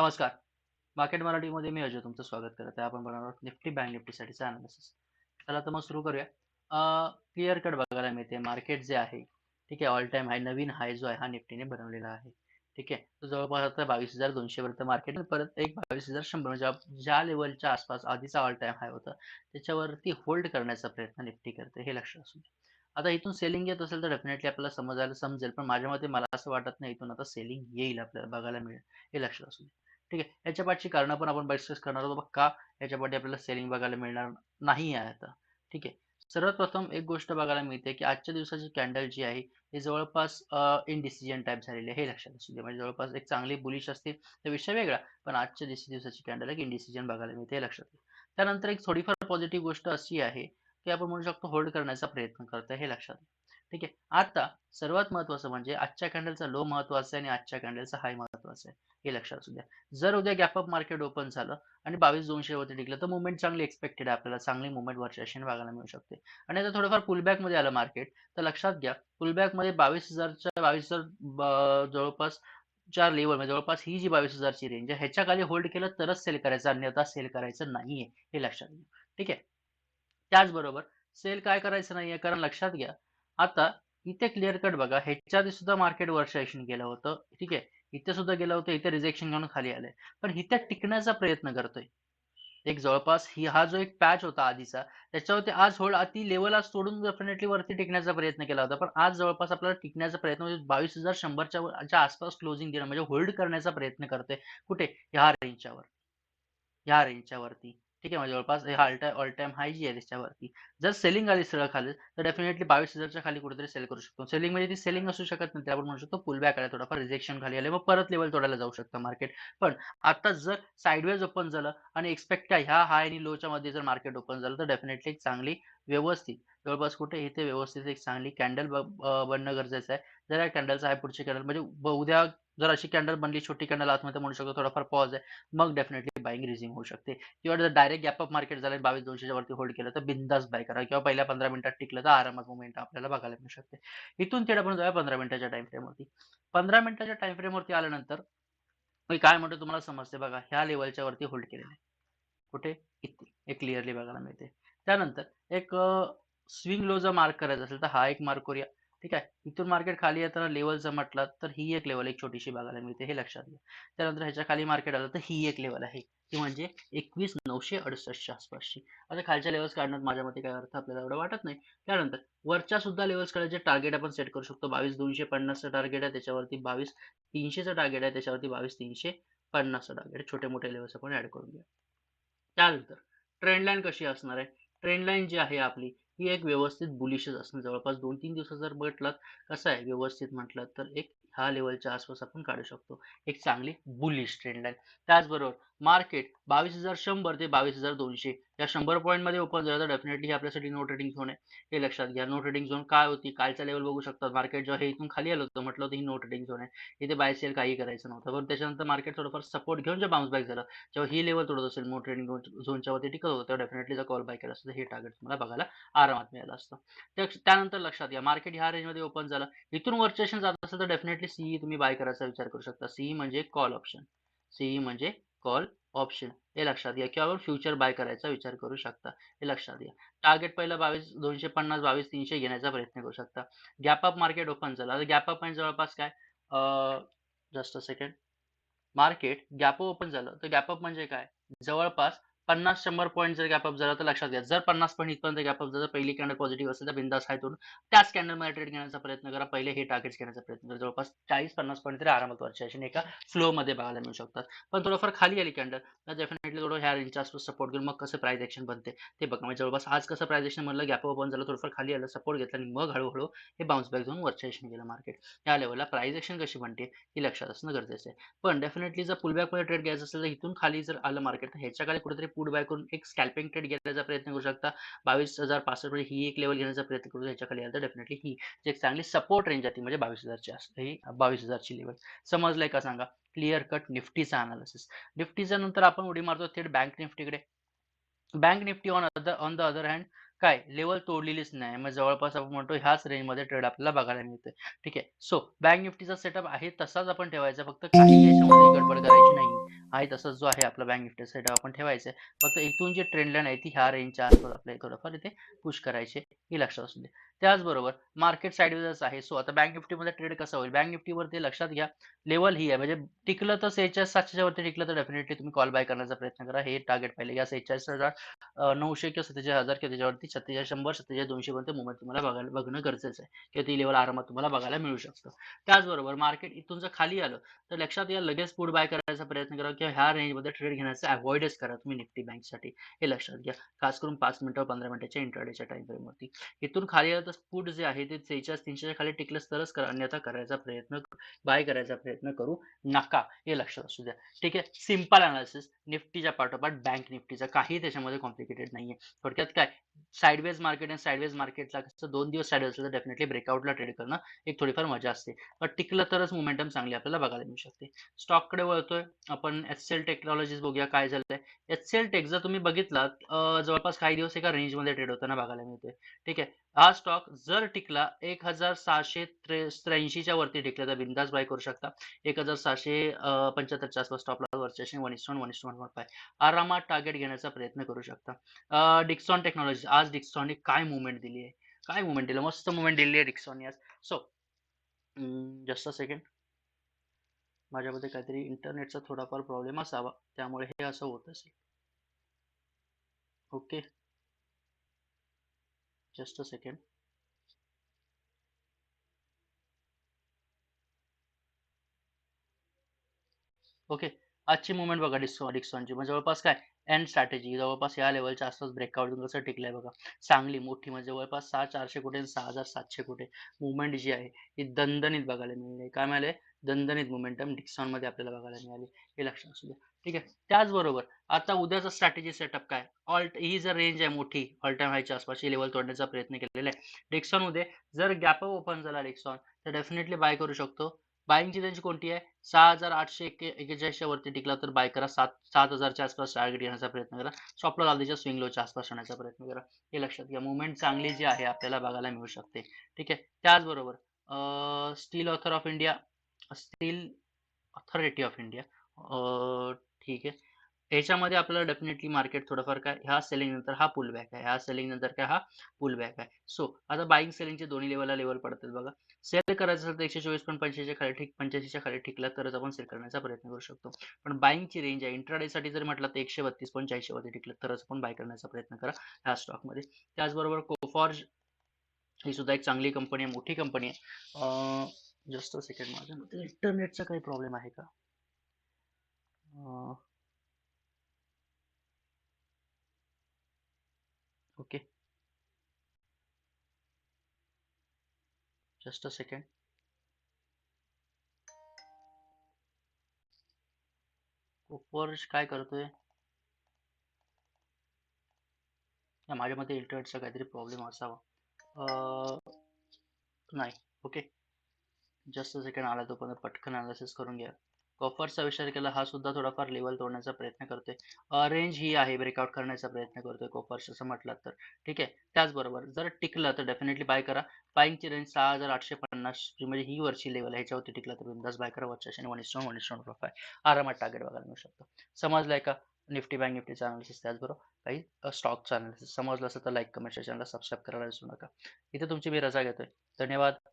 नमस्कार. मार्केट मराठीमध्ये मी अजय तुमचं स्वागत करत आहे. आपण बनवणार आहोत निफ्टी बँक निफ्टीसाठीचा अनालिसिस चला तर मग सुरू करूया. क्लिअर कट बघायला मिळते. मार्केट जे आहे, ठीक आहे, ऑल टाईम हाय नवीन हाय जो आहे हा निफ्टीने बनवलेला आहे. ठीक आहे. तो जवळपास आता 22,200 पर्यंत मार्केट परत एक 22,100 म्हणजे ज्या लेवलच्या आसपास आधीचा ऑल टाईम हाय होता, त्याच्यावरती होल्ड करण्याचा प्रयत्न निफ्टी करते हे लक्षात असू द्या. आता इथून सेलिंग येत असेल तर डेफिनेटली आपल्याला समजायला समजेल. पण माझ्या मते मला असं वाटत नाही इथून आता सेलिंग येईल आपल्याला बघायला मिळेल. हे लक्षात असू द्या. ठीक आहे. याच्या पाठची कारणं पण आपण डिस्कस करणार आहोत. का याच्या पाठी आपल्याला सेलिंग बघायला मिळणार नाही आहे आता. ठीक आहे. सर्वात प्रथम एक गोष्ट बघायला मिळते, की आजच्या दिवसाची कॅन्डल जी आहे, ही जवळपास इनडिसिजन टाईप झालेली आहे हे लक्षात असू दे म्हणजे जवळपास एक चांगली बुलिश असते तर विषय वेगळा. पण आजच्या दिवसाची कॅन्डल एक इनडिसिजन बघायला मिळते हे लक्षात त्यानंतर एक थोडीफार पॉझिटिव्ह गोष्ट अशी आहे, की आपण म्हणू शकतो होल्ड करण्याचा प्रयत्न करतोय हे लक्षात ठीक आहे. आता सर्वात महत्त्वाचं म्हणजे आजच्या कॅन्डलचा लो महत्त्वाचा आहे आणि आजच्या कॅन्डलचा हाय महत्त्वाचा आहे. हे लक्षात असू द्या. जर उद्या गॅपअप मार्केट ओपन झालं आणि 22,200 वरती टिकलं तर मुवमेंट चांगली एक्सपेक्टेड आहे आपल्याला. चांगली मुवमेंट वरच्या बघायला मिळू शकते. आणि आता थोडंफार पुलबॅकमध्ये आलं मार्केट तर लक्षात घ्या पुलबॅकमध्ये 22,000च्या 22,000 जवळपास चार लेवल म्हणजे जवळपास ही जी 22,000 ची रेंज आहे ह्याच्या खाली होल्ड केलं तरच सेल करायचं अन्यथा सेल करायचं नाहीये हे लक्षात घ्या. ठीक आहे. त्याचबरोबर सेल काय करायचं नाहीये कारण लक्षात घ्या आता इथे क्लिअर कट बघा ह्याच्या आधी सुद्धा मार्केट वर्षायशन गेलं होतं. ठीक आहे. इथे सुद्धा गेलं होतं. इथे रिजेक्शन घेऊन खाली आलंय. पण इथे टिकण्याचा प्रयत्न करतोय. एक जवळपास ही हा जो एक पॅच होता आधीचा त्याच्यावरती आज होल्ड ती लेवल आज सोडून डेफिनेटली वरती टिकण्याचा प्रयत्न केला होता. पण आज जवळपास आपल्याला टिकण्याचा प्रयत्न म्हणजे 22,100 च्या आसपास क्लोजिंग देणं म्हणजे होल्ड करण्याचा प्रयत्न करतोय. कुठे? ह्या रेंजच्या वर. ह्या रेंजच्या वरती. ठीक आहे. म्हणजे जवळपास all time all time high जी आहे त्याच्यावरती. जर सेलिंग आली सरळ खाली तर डेफिनेटली बावीस हजारच्या खाली कुठेतरी सेल करू शकतो. सेलिंग म्हणजे ती सेलिंग असू शकत नाही. आपण म्हणू शकतो पुलबॅक आला थोडाफार रिजेक्शन खाली आले मग परत लेवल तोडायला जाऊ शकतं मार्केट. पण आता जर साईडवेज ओपन झालं आणि एक्सपेक्ट ह्या हाय आणि लोच्या मध्ये जर मार्केट ओपन झालं तर डेफिनेटली एक चांगली व्यवस्थित जवळपास कुठे इथे व्यवस्थित एक चांगली कॅन्डल बनणं गरजेचं आहे. जर या कॅन्डलचा आहे पुढची कॅन्डल म्हणजे उद्या जर अशी कॅन्डल बनली छोटी कॅन्डल आतमध्ये म्हणू शकतो थोडाफार पॉज आहे. मग डेफिनेटली बाईंग रिझ्यूम होऊ शकते. किंवा जर डायरेक्ट गॅप अप मार्केट झालं बावीस दोनशेच्या वरती होल्ड केलं तर बिंदास बाय करा किंवा पहिल्या 15 मिनिटात टिकलं तर आरामात मुवमेंट आपल्याला बघायला मिळू शकते. इथून थेट आपण जाऊया 15 मिनिटाच्या टाइम फ्रेमवरती. 15 मिनिटाच्या टाइम फ्रेमवरती आल्यानंतर मी काय म्हणतो तुम्हाला समजते बघा ह्या लेवलच्या वरती होल्ड केलेलं आहे. कुठे? इथे. हे क्लिअरली बघायला मिळते. त्यानंतर एक स्विंग लो जर मार्क करायचा असेल तर हा एक मार्क करूया. ठीक आहे. इथून मार्केट खाली येताना लेवल जर म्हटलं तर ही एक लेवल एक छोटीशी बघायला मिळते हे लक्षात घ्या. त्यानंतर ह्याच्या खाली मार्केट आलं तर ही एक लेवल आहे. ती म्हणजे एकवीस नऊशे अडुसष्टच्या आसपासची. आता खालच्या लेव्हल्स काढण्यात माझ्या मते काय अर्थ आपल्याला एवढं वाटत नाही. त्यानंतर वरच्या सुद्धा लेव्हल्स काढायचे टार्गेट आपण सेट करू शकतो. बावीस दोनशे पन्नासचं टार्गेट आहे त्याच्यावरती बावीस तीनशेचं टार्गेट आहे त्याच्यावरती बावीस तीनशे पन्नासचं टार्गेट छोटे-मोठे लेवल्स आपण ऍड करून घ्या त्यानंतर ट्रेंड लाईन कशी असणार आहे? ट्रेंड लाईन जी आहे आपली ही एक व्यवस्थित बुलिशच असणं जवळपास 2-3 दिवस जर म्हटलात कसं आहे व्यवस्थित म्हटलं तर एक ह्या लेवलच्या आसपास आपण काढू शकतो. एक चांगली बुलिश ट्रेंड लाईन. त्याचबरोबर मार्केट 22,100 ते 22,200 या शंभर पॉईंटमध्ये ओपन झालं तर डेफिनेटली आपल्यासाठी नो ट्रेडिंग झोन आहे. हे लक्षात घ्या. नो ट्रेडिंग झोन काय होती? कालचा लेवल बघू शकतात मार्केट जेव्हा हे इथून खाली आलं होतं म्हटलं होतं ही नो ट्रेडिंग झोन आहे. इथे बाय सेल काही करायचं नव्हतं. पण त्याच्यानंतर मार्केट थोडंफार सपोर्ट घेऊन जेव्हा बाउन्स बॅक झालं जेव्हा ही लेवल तोडत असेल नो ट्रेडिंग झोनच्या वरती टिकत होतं तेव्हा डेफिनेटली जर कॉल बाय केला असतं हे टार्गेट तुम्हाला बघायला आरामात मिळालं असतं. त्यानंतर लक्षात घ्या मार्केट ह्या रेंजमध्ये ओपन झालं. इथून वरच्या जात असेल तर डेफिनेटली सीई तुम्ही बाय करायचा विचार करू शकता. सीई म्हणजे कॉल ऑप्शन. सीई म्हणजे कॉल ऑप्शन हे लक्षात घ्या किंवा फ्युचर बाय करायचा विचार करू शकता. हे लक्षात घ्या. टार्गेट पहिला बावीस दोनशे पन्नास बावीस तीनशे घेण्याचा प्रयत्न करू शकता. गॅप अप मार्केट ओपन झालं. आता गॅप अप म्हणजे जवळपास काय just a second market gap open झालं तर गॅप अप म्हणजे काय? जवळपास पन्नास शंभर पॉईंट जर गॅप अप झाला तर लक्षात घ्या. जर 50 पॉइंट इथपर्यंत गॅप अप झाला पहिली कॅन्डल पॉझिटिव्ह असेल तर बिंदास हाय तोडून त्याच कॅन्डलमध्ये ट्रेड घेण्याचा प्रयत्न करा. पहिले हे टार्गेट्स घेण्याचा प्रयत्न करा. जवळपास चाळीस पन्नास पॉईंट तरी आरामात वरच्या एका एका फ्लोमध्ये बघायला मिळू शकतात. पण थोडंफार खाली आली कॅन्डल तर डेफिनेटली थोडं ह्या रेंजच्या आसपास सपोर्ट घेऊन मग कसं प्राइस एक्शन बनते ते बघा. म्हणजे जवळपास आज कसं प्राइस एक्शन म्हणलं गॅप ओपन झालं थोडंफार खाली आलं सपोर्ट घेतला आणि मग हळूहळू हे बाउन्स बॅक घेऊन वरच्या दिशेने गेलं मार्केट. या लेवलला प्राइस एक्शन कशी बनते हे लक्षात असणं गरजेचं आहे. पण डेफिनेटली जर पुलबॅकमध्ये ट्रेड घ्यायचं असेल तर इथून खाली जर आलं मार्केट तर ह्याच्या खाली कुठेतरी पुट बाय करून एक स्कॅल्पिंग ट्रेड घेण्याचा प्रयत्न करू शकता. 22,065 मध्ये म्हणजे ही एक लेवल घेण्याचा प्रयत्न करू ह्याच्या खाली आलं तर डेफिनेटली ही जे एक चांगली सपोर्ट रेंज आहे ती म्हणजे 22,000 ची असते. ही 22,000 ची लेवल. समजलंय का सांगा? क्लिअर कट निफ्टीचा अनालिसिस. निफ्टीच्या नंतर आपण उडी मारतो थेट bank निफ्टीकडे. Bank Nifty on other on the other hand काय लेवल तोडलेलीच नाही मग जवळपास आपण म्हणतो ह्याच रेंजमध्ये ट्रेड आपल्याला बघायला मिळते ठीक आहे सो बँक निफ्टीचा सेटअप आहे तसाच आपण ठेवायचा फक्त काही याच्यामध्ये गडबड करायची नाही आहे तसंच जो आहे आपला बँक निफ्टी सेटअप आपण ठेवायचं आहे फक्त इथून जे ट्रेंड लाईन आहे ती ह्या रेंजच्या आसपास आपल्याला थोडंफार इथे पुश करायचे हे लक्षात असू दे. त्याचबरोबर मार्केट साईडवेजच आहे सो आता बँक निफ्टीमध्ये ट्रेड कसा होईल? बँक निफ्टीवरती लक्षात घ्या लेवल ही आहे. म्हणजे टिकलं तर सेहेचाळीस सातशेच्या वरती टिकलं तर डेफिनेटली तुम्ही कॉल बाय करण्याचा प्रयत्न करा. हे टार्गेट पाहिले. या सेहेचाळीस हजार नऊशे किंवा सत्तेचाळीस हजार किंवा त्याच्यावरती सत्तेचाळीस शंभर सत्तेचाळीस दोनशे पर्यंत मुंबई तुम्हाला बघायला बघणं गरजेचं आहे. किंवा ती लेवल आरामात तुम्हाला बघायला मिळू शकतं. त्याचबरोबर मार्केट इथून जर खाली आलं तर लक्षात या लगेच पुढ बाय करायचा प्रयत्न करा किंवा ह्या रेंजमध्ये ट्रेड घेण्याचा अवॉइडच करा तुम्ही निफ्टी बँकसाठी हे लक्षात घ्या. खास करून पाच मिनिटं पंधरा मिनिटाच्या इंटरडेच्या टाइम फ्रेमवरती इथून खाली आलं तर पुट जे आहे ते सेहेचाळीस तीनशेच्या खाली टिकलंच तरच करा. अन्यथा करायचा प्रयत्न बाय करायचा प्रयत्न करू नका. हे लक्षात असू द्या. ठीक आहे? सिंपल अनालिसिस निफ्टीच्या पाठोपाठ बँक निफ्टीचा काही त्याच्यामध्ये कॉम्प्लिकेटेड नाहीये. थोडक्यात काय? साईडवेज मार्केट आणि साईडवेज मार्केटला कसं दोन दिवस साईड असेल तर डेफिनेटली ब्रेकआउटला ट्रेड करणं एक थोडीफार मजा असते. पण टिकलं तरच मोमेंटम चांगली आपल्याला बघायला मिळू शकते. स्टॉककडे वळतोय आपण एच सी एल टेक्नॉलॉजीज बघूया काय झालंय. एच सी एल टेक जर तुम्ही बघितलात जवळपास काही दिवस एका रेंजमध्ये ट्रेड होताना बघायला मिळतोय. ठीक आहे? हा स्टॉक जर टिकला एक हजार सहाशे त्र्याऐंशीच्या वरती टिकला तर बिंदास बाय करू शकता. एक हजार सहाशे पंच्याहत्तरच्या आसपास स्टॉपला वरच्या वन इस्टॉन वन इस्टॉन वन फाय आरामात टार्गेट घेण्याचा प्रयत्न करू शकता. डिक्सॉन टेक्नॉलॉजी आज डिक्सॉनने काय मुवमेंट दिली आहे? काय मुवमेंट दिलं? मस्त मुवमेंट दिली आहे डिक्सॉनने आज. सो जस्ट अ सेकंड माझ्यामध्ये काहीतरी इंटरनेटचा थोडाफार प्रॉब्लेम असावा. त्यामुळे हे असं होत असेल. Okay just a second okay आजची मुवमेंट बघा डिस्कॉन डिस्कॉनची. म्हणजे जवळपास काय? एंड स्ट्रॅटेजी जवळपास या लेवलच्या आसपास ब्रेकआउट कसं टिकलंय बघा? चांगली मोठी. म्हणजे जवळपास सहा चारशे कोटी आणि सहा हजार सातशे कोटी मुवमेंट जी आहे ही दणदणीत बघायला मिळाली. काय मिळाले दणदणीत मुवमेंटम डिक्सॉनमध्ये आपल्याला बघायला मिळाली. हे लक्षात असू द्या. ठीक आहे? त्याचबरोबर आता उद्याचा स्ट्रॅटेजी सेटअप काय? ऑल्ट ही जर रेंज आहे मोठी ऑल टाइम हायच्या आसपासची लेवल तोडण्याचा प्रयत्न केलेला आहे. डिक्सॉन उद्या जर गॅप ओपन झाला डिक्सॉन तर डेफिनेटली बाय करू शकतो. बाईंगची रेंज कोणती आहे? सहा हजार आठशे एक्केचाळीसच्या वरती टिकला तर बाय करा. सात सात हजारच्या आसपास टार्गेट घेण्याचा प्रयत्न करा. स्टॉपला लादीच्या स्विंग लोच्या आसपास येण्याचा प्रयत्न करा. हे लक्षात घ्या. मुवमेंट चांगली जी आहे आपल्याला बघायला मिळू शकते. ठीक आहे? त्याचबरोबर steel author of India steel authority of India ठीक आहे. ह्याच्यामध्ये आपल्याला डेफिनेटली मार्केट थोडंफार काय ह्या सेलिंग नंतर हा पुल बॅक आहे ह्या सेलिंग नंतर काय हा पुल बॅक आहे. सो आता बाईंग सेलिंगचे दोन्ही लेवलला लेवल पडतात बघा. सेल करायचं असेल तर एकशे चोवीस पॉईंट पंच्याऐंशीच्या खाली ठीक पंच्याऐंशीच्या खाली ठिकला तरच आपण सेल करण्याचा प्रयत्न करू शकतो. पण बाईंगची रेंज आहे. इंट्राडेसाठी जर म्हटलं तर एकशे बत्तीस पॉईंट चाळीसशे वरती टिकलं तरच आपण बाय करण्याचा प्रयत्न करा ह्या स्टॉकमध्ये त्याचबरोबर कोफॉर्ज ही सुद्धा एक चांगली कंपनी आहे मोठी कंपनी आहे. जस्ट अ सेकंड माझ्या मते इंटरनेटचा काही प्रॉब्लेम आहे का ओके just a सेकंड. उपवर्ष काय करतोय? या माझ्या मते इंटरनेटचा काहीतरी प्रॉब्लेम असावा. नाही. ओके जस्ट सेकंड आला तो पण पटकन अनालिसिस करून घ्या. कॉफरचा विचार केला हा सुद्धा थोडाफार लेवल तोडण्याचा प्रयत्न करतोय. रेंज ही आहे ब्रेकआउट करण्याचा प्रयत्न करतोय कॉफर्स असं म्हटलं तर. ठीक आहे? त्याचबरोबर जर टिकलं तर डेफिनेटली बाय करा. बाईंगची रेंज सहा हजार आठशे पन्नास म्हणजे ही वरची लेवल आहे. ह्याच्यावरती टिकला तर बिंदास बाय करा. वरच्या आणि वन इस्टॉन वन इस्टॉन प्रोफाईल आरामात टार्गेट बघायला मिळू शकतो. समजलंय का? निफ्टी बँक निफ्टीचा अनालिसिस त्याचबरोबर काही स्टॉकचा अनालिसिस समजलं असं तर लाईक कमेंट चॅनलला सबस्क्राईब करायला विसरू नका. इथे तुमची मी रजा घेतोय. धन्यवाद.